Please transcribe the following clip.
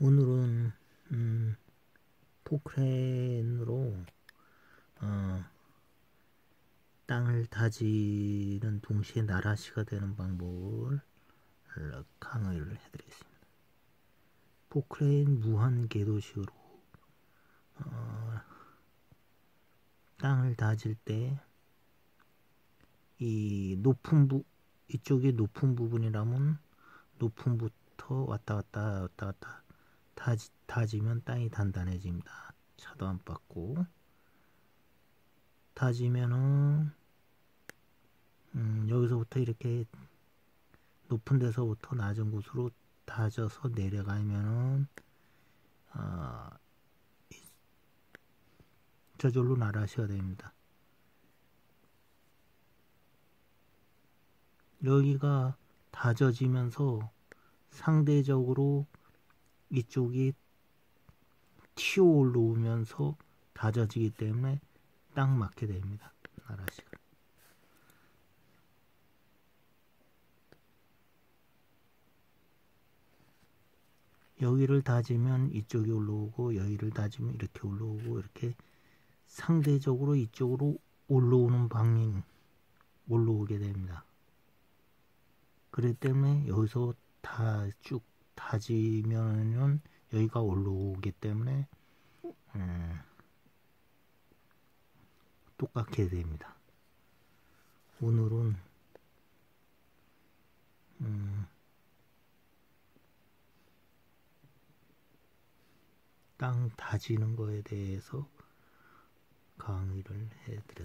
오늘은 음, 포크레인으로 어, 땅을 다지는 동시에 나라시가 되는 방법을 강의를 해드리겠습니다. 포크레인 무한 궤도식으로 어, 땅을 다질 때 이 높은 부 이쪽이 높은 부분이라면 높음부터 왔다 갔다 왔다 갔다 다지, 다지면 땅이 단단해집니다. 차도 안 빠고 다지면은 음, 여기서부터 이렇게 높은 데서부터 낮은 곳으로 다져서 내려가면은 어, 저절로 나라시가 됩니다. 여기가 다져지면서 상대적으로 이쪽이 튀어 올라오면서 다져지기 때문에 딱 맞게 됩니다. 나라시가. 여기를 다지면 이쪽이 올라오고 여기를 다지면 이렇게 올라오고 이렇게 상대적으로 이쪽으로 올라오는 방향 올라오게 됩니다. 그렇기 때문에 여기서 다 쭉 다지면은 여기가 올라오기 때문에 음, 똑같게 됩니다. 오늘은 음, 땅 다지는 거에 대해서 강의를 해드렸습니다.